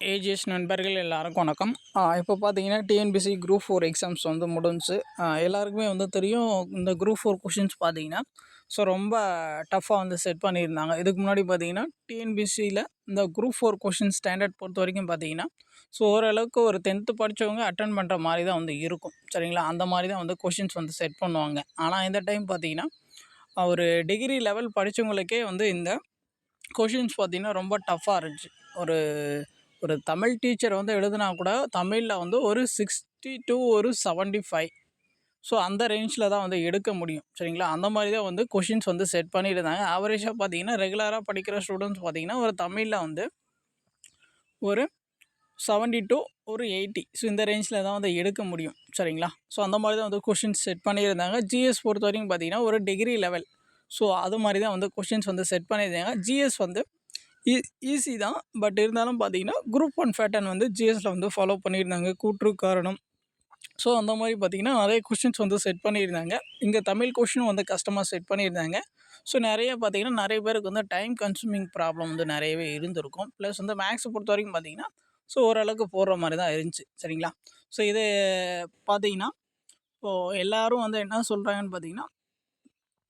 AGS நண்பர்கள் எல்லாருக்கும் வணக்கம். இப்போ பார்த்தீங்கன்னா டிஎன்பிசி குரூப் ஃபோர் எக்ஸாம்ஸ் வந்து முடிஞ்சு எல்லாருக்குமே வந்து தெரியும் இந்த குரூப் ஃபோர் கொஷின்ஸ் பார்த்தீங்கன்னா ஸோ ரொம்ப டஃப்பாக வந்து செட் பண்ணியிருந்தாங்க. இதுக்கு முன்னாடி பார்த்தீங்கன்னா டிஎன்பிசியில் இந்த குரூப் ஃபோர் கொஷின் ஸ்டாண்டர்ட் பொறுத்த வரைக்கும் பார்த்தீங்கன்னா ஸோ ஓரளவுக்கு ஒரு டென்த்து படித்தவங்க அட்டன் பண்ணுற மாதிரி தான் வந்து இருக்கும். சரிங்களா? அந்த மாதிரி தான் வந்து கொஷின்ஸ் வந்து செட் பண்ணுவாங்க. ஆனால் இந்த டைம் பார்த்தீங்கன்னா ஒரு டிகிரி லெவல் படித்தவங்களுக்கே வந்து இந்த கொஷின்ஸ் பார்த்திங்கன்னா ரொம்ப டஃப்பாக இருந்துச்சு. ஒரு ஒரு தமிழ் டீச்சர் வந்து எழுதுனா கூட தமிழில் வந்து ஒரு சிக்ஸ்டி டூ ஒரு செவன்ட்டி ஃபைவ் ஸோ அந்த ரேஞ்சில் தான் வந்து எடுக்க முடியும். சரிங்களா? அந்த மாதிரி தான் வந்து கொஷின்ஸ் வந்து செட் பண்ணியிருந்தாங்க. ஆவரேஜாக பார்த்தீங்கன்னா ரெகுலராக படிக்கிற ஸ்டூடெண்ட்ஸ் பார்த்திங்கன்னா ஒரு தமிழில் வந்து ஒரு செவன்ட்டி டூ ஒரு எயிட்டி ஸோ இந்த ரேஞ்சில் தான் வந்து எடுக்க முடியும். சரிங்களா? ஸோ அந்த மாதிரி தான் வந்து கொஷின்ஸ் செட் பண்ணியிருந்தாங்க. ஜிஎஸ் பொறுத்த வரைக்கும் பார்த்தீங்கன்னா ஒரு டிகிரி லெவல் ஸோ அது மாதிரி தான் வந்து கொஷின்ஸ் வந்து செட் பண்ணியிருந்தாங்க. ஜிஎஸ் வந்து ஈ ஈஸி தான். பட் இருந்தாலும் பார்த்தீங்கன்னா குரூப் ஒன் ஃபேட்டன் வந்து ஜிஎஸில் வந்து ஃபாலோ பண்ணியிருந்தாங்க. கூற்று காரணம். ஸோ அந்த மாதிரி பார்த்திங்கன்னா நிறைய கொஷின்ஸ் வந்து செட் பண்ணியிருந்தாங்க. இங்கே தமிழ் கொஷினும் வந்து கஷ்டமாக செட் பண்ணியிருந்தாங்க. ஸோ நிறைய பார்த்திங்கன்னா நிறைய பேருக்கு வந்து டைம் கன்சூமிங் ப்ராப்ளம் வந்து நிறையவே இருந்திருக்கும். ப்ளஸ் வந்து மேக்ஸை பொறுத்த வரைக்கும் பார்த்திங்கன்னா ஸோ ஓரளவுக்கு போடுற மாதிரி தான் இருந்துச்சு. சரிங்களா? ஸோ இது பார்த்திங்கன்னா இப்போது எல்லோரும் வந்து என்ன சொல்கிறாங்கன்னு பார்த்திங்கன்னா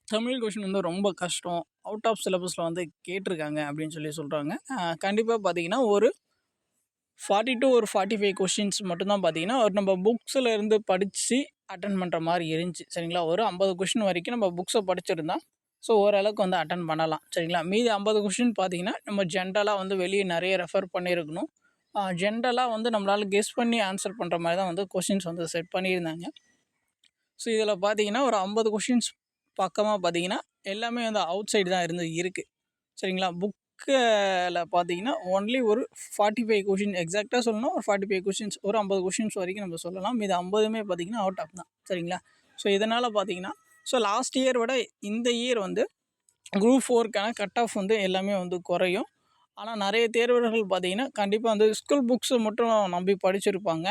தமிழ் கொஷின் வந்து ரொம்ப கஷ்டம். அவுட் ஆஃப் சிலபஸில் வந்து கேட்டிருக்காங்க அப்படின்னு சொல்லி சொல்கிறாங்க கண்டிப்பாக பார்த்தீங்கன்னா ஒரு ஃபார்ட்டி டூ ஒரு ஃபார்ட்டி ஃபைவ் கொஷின்ஸ் மட்டும்தான் பார்த்தீங்கன்னா ஒரு நம்ம புக்ஸில் இருந்து படித்து அட்டன் பண்ணுற மாதிரி இருந்துச்சு. சரிங்களா? ஒரு ஐம்பது கொஷின் வரைக்கும் நம்ம புக்ஸை படிச்சிருந்தா ஸோ ஓரளவுக்கு வந்து அட்டன் பண்ணலாம். சரிங்களா? மீதி ஐம்பது கொஷின் பார்த்தீங்கன்னா நம்ம ஜென்ரலாக வந்து வெளியே நிறைய ரெஃபர் பண்ணியிருக்கணும். ஜென்ரலாக வந்து நம்மளால் கெஸ் பண்ணி ஆன்சர் பண்ணுற மாதிரி தான் வந்து கொஷின்ஸ் வந்து செட் பண்ணியிருந்தாங்க. ஸோ இதில் பார்த்தீங்கன்னா ஒரு ஐம்பது கொஷின்ஸ் பக்கமாக பார்த்தீங்கன்னா எல்லாமே வந்து அவுட் சைடு தான் இருந்து இருக்குது சரிங்களா? புக்கில் பார்த்தீங்கன்னா ஒன்லி ஒரு ஃபார்ட்டி ஃபைவ் கொஷின் எக்ஸாக்டாக சொல்லணும். ஒரு ஃபார்ட்டி ஃபைவ் கொஷின்ஸ் ஒரு ஐம்பது கொஷின்ஸ் வரைக்கும் நம்ம சொல்லலாம். இது ஐம்பதுமே பார்த்தீங்கன்னா அவுட் ஆஃப் தான். சரிங்களா? ஸோ இதனால் பார்த்தீங்கன்னா ஸோ லாஸ்ட் இயர் விட இந்த இயர் வந்து குரூப் ஃபோருக்கான கட் ஆஃப் வந்து எல்லாமே வந்து குறையும். ஆனால் நிறைய தேர்வர்கள் பார்த்திங்கன்னா கண்டிப்பாக வந்து ஸ்கூல் புக்ஸை மட்டும் நம்பி படிச்சிருப்பாங்க.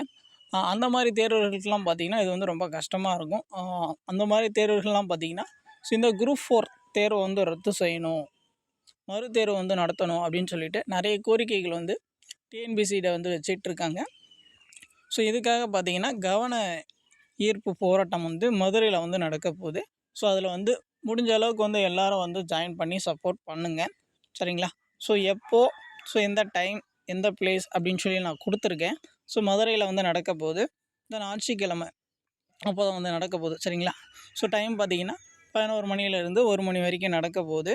அந்த மாதிரி தேர்வர்களுக்கெலாம் பார்த்திங்கன்னா இது வந்து ரொம்ப கஷ்டமாக இருக்கும். அந்த மாதிரி தேர்வர்கள்லாம் பார்த்திங்கன்னா ஸோ இந்த குரூப் ஃபோர் தேர்வை வந்து ரத்து செய்யணும். மறுதேர்வு வந்து நடத்தணும் அப்படின்னு சொல்லிட்டு நிறைய கோரிக்கைகள் வந்து டிஎன்பிசியில் வந்து வச்சிட்ருக்காங்க. ஸோ இதுக்காக பார்த்திங்கன்னா கவன ஈர்ப்பு போராட்டம் வந்து மதுரையில் வந்து நடக்க போகுது. ஸோ அதில் வந்து முடிஞ்ச அளவுக்கு வந்து எல்லோரும் வந்து ஜாயின் பண்ணி சப்போர்ட் பண்ணுங்கள் சரிங்களா? ஸோ எப்போது ஸோ எந்த டைம் எந்த பிளேஸ் அப்படின்னு சொல்லி நான் கொடுத்துருக்கேன். ஸோ மதுரையில் வந்து நடக்க போகுது. தென் ஞாயிற்றுக்கிழமை அப்போ தான் வந்து நடக்க போகுது. சரிங்களா? ஸோ டைம் பார்த்தீங்கன்னா பதினோரு மணியிலேருந்து ஒரு மணி வரைக்கும் நடக்க போகுது.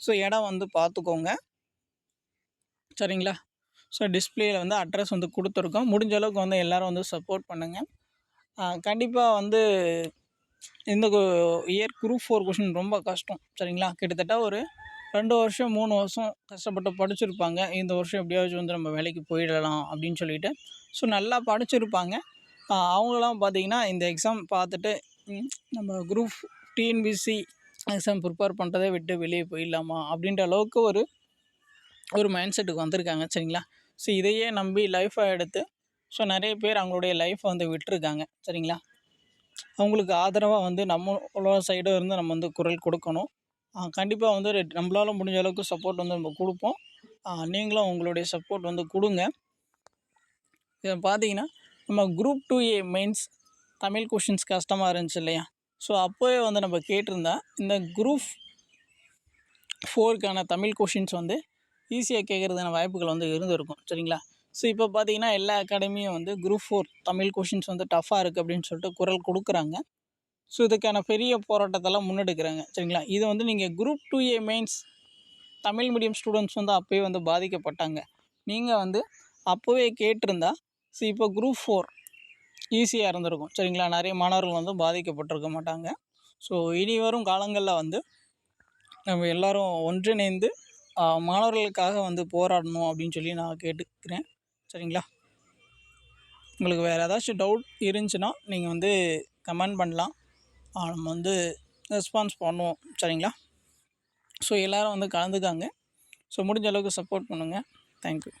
ஸோ இடம் வந்து பார்த்துக்கோங்க. சரிங்களா? ஸோ டிஸ்பிளேயில் வந்து அட்ரஸ் வந்து கொடுத்துருக்கோம். முடிஞ்ச அளவுக்கு வந்து எல்லோரும் வந்து சப்போர்ட் பண்ணுங்கள் கண்டிப்பாக வந்து இந்த இயர் குரூப் ஃபோர் கொஷின் ரொம்ப கஷ்டம். சரிங்களா? கிட்டத்தட்ட ஒரு ரெண்டு வருஷம் மூணு வருஷம் கஷ்டப்பட்டு படிச்சிருப்பாங்க. இந்த வருஷம் எப்படியாச்சும் வந்து நம்ம வேலைக்கு போயிடலாம் அப்படின்னு சொல்லிட்டு. ஸோ நல்லா படிச்சிருப்பாங்க. அவங்களாம் பார்த்திங்கன்னா இந்த எக்ஸாம் பார்த்துட்டு நம்ம குரூப் டிஎன்பிசி எக்ஸாம் ப்ரிப்பேர் பண்ணுறதை விட்டு வெளியே போயிடலாமா? அப்படின்ற அளவுக்கு ஒரு ஒரு மைண்ட் செட்டுக்கு வந்திருக்காங்க சரிங்களா? ஸோ இதையே நம்பி லைஃப்பை எடுத்து ஸோ நிறைய பேர் அவங்களுடைய லைஃப்பை வந்து விட்டுருக்காங்க சரிங்களா? அவங்களுக்கு ஆதரவாக வந்து நம்மளோட சைடும் இருந்து நம்ம வந்து குரல் கொடுக்கணும். கண்டிப்பாக வந்து நம்மளால் முடிஞ்ச அளவுக்கு சப்போர்ட் வந்து நம்ம கொடுப்போம். நீங்களும் உங்களுடைய சப்போர்ட் வந்து கொடுங்க. இதை பார்த்தீங்கன்னா நம்ம group two A mains Tamil questions கஷ்டமாக இருந்துச்சு இல்லையா? ஸோ அப்போவே வந்து நம்ம கேட்டிருந்தா இந்த குரூப் ஃபோருக்கான தமிழ் கொஷின்ஸ் வந்து ஈஸியாக கேட்குறதுக்கான வாய்ப்புகள் வந்து இருந்திருக்கும் சரிங்களா? ஸோ இப்போ பார்த்தீங்கன்னா எல்லா அகாடமியும் வந்து குரூப் ஃபோர் தமிழ் கொஷின்ஸ் வந்து டஃப்பாக இருக்குது அப்படின்னு சொல்லிட்டு குரல் கொடுக்குறாங்க. ஸோ இதுக்கான பெரிய போராட்டத்தெல்லாம் முன்னெடுக்கிறாங்க சரிங்களா? இது வந்து நீங்கள் group two A mains Tamil medium students வந்து அப்போயே வந்து பாதிக்கப்பட்டாங்க. நீங்கள் வந்து அப்போவே கேட்டிருந்தா ஸோ இப்போ குரூப் ஃபோர் ஈஸியாக இருந்திருக்கும். சரிங்களா? நிறைய மாணவர்கள் வந்து பாதிக்கப்பட்டிருக்க மாட்டாங்க. ஸோ இனி வரும் காலங்களில் வந்து நம்ம எல்லோரும் ஒன்றிணைந்து மாணவர்களுக்காக வந்து போராடணும் அப்படின்னு சொல்லி நான் கேட்டுக்கிறேன். சரிங்களா? உங்களுக்கு வேறு ஏதாச்சும் டவுட் இருந்துச்சுன்னா நீங்கள் வந்து கமெண்ட் பண்ணலாம். நம்ம வந்து ரெஸ்பான்ஸ் பண்ணுவோம். சரிங்களா? ஸோ எல்லோரும் வந்து கலந்துக்காங்க. ஸோ முடிஞ்ச அளவுக்கு சப்போர்ட் பண்ணுங்கள் தேங்க்யூ